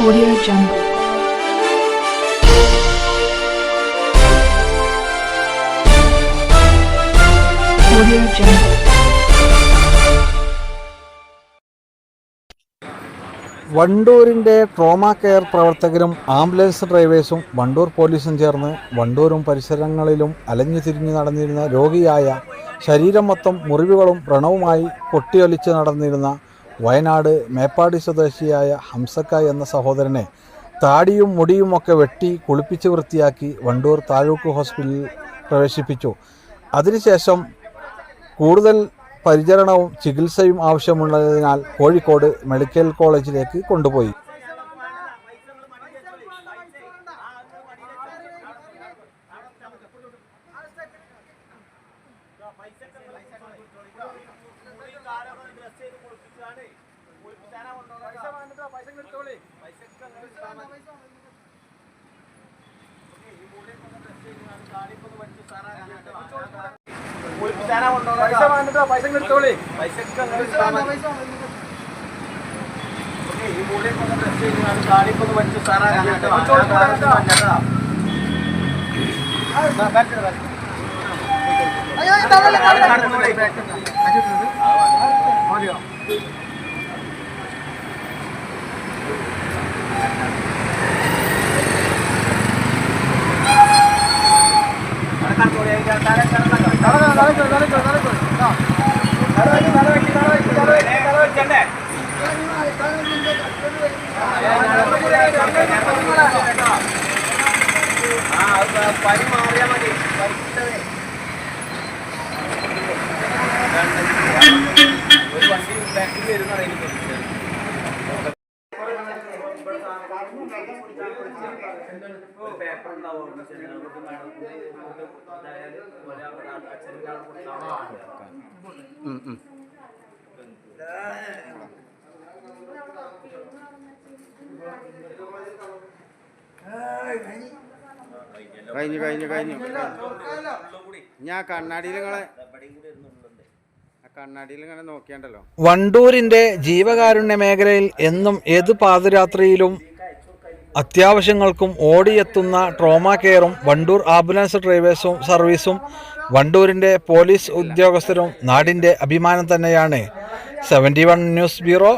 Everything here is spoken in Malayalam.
Audio Jungle. Audio Jungle. വണ്ടൂരിന്റെ ട്രോമ കെയർ പ്രവർത്തകരും ആംബുലൻസ് ഡ്രൈവേഴ്സും വണ്ടൂർ പോലീസും ചേർന്ന് വണ്ടൂരും പരിസരങ്ങളിലും അലഞ്ഞു തിരിഞ്ഞു നടന്നിരുന്ന രോഗിയായ ശരീരം മൊത്തം മുറിവുകളും വ്രണവുമായി പൊട്ടിയൊലിച്ച് നടന്നിരുന്ന വയനാട് മേപ്പാടി സ്വദേശിയായ ഹംസക്ക എന്ന സഹോദരനെ താടിയും മുടിയുമൊക്കെ വെട്ടി കുളിപ്പിച്ച് വൃത്തിയാക്കി വണ്ടൂർ താലൂക്ക് ഹോസ്പിറ്റലിൽ പ്രവേശിപ്പിച്ചു. അതിനുശേഷം കൂടുതൽ പരിചരണവും ചികിത്സയും ആവശ്യമുള്ളതിനാൽ കോഴിക്കോട് മെഡിക്കൽ കോളേജിലേക്ക് കൊണ്ടുപോയി. പൈസ വാങ്ങിട്ടോ പൈസ എടുത്തോളി. ഈ മൂലയൊക്കെ ഒന്ന് ഡ്രസ് ചെയ്ത് താടിയൊക്കെ ഒന്ന് വലിച്ചു സാറാ പനി മാറിയാ పని പേപ്പർ ഉണ്ടാവും കഴിഞ്ഞു കഴിഞ്ഞു കഴിഞ്ഞു. ഞാൻ കണ്ണാടിയിൽ നിങ്ങളെ നോക്കിയാണ്ടല്ലോ. ജീവകാരുണ്യ മേഖലയിൽ എന്നും ഏത് പാതിരാത്രിയിലും അത്യാവശ്യങ്ങൾക്കും ഓടിയെത്തുന്ന ട്രോമ കെയറും വണ്ടൂർ ആംബുലൻസ് ഡ്രൈവേഴ്സും സർവീസും വണ്ടൂരിന്റെ പോലീസ് ഉദ്യോഗസ്ഥരും നാടിന്റെ അഭിമാനം തന്നെയാണ്. Seventy news bureau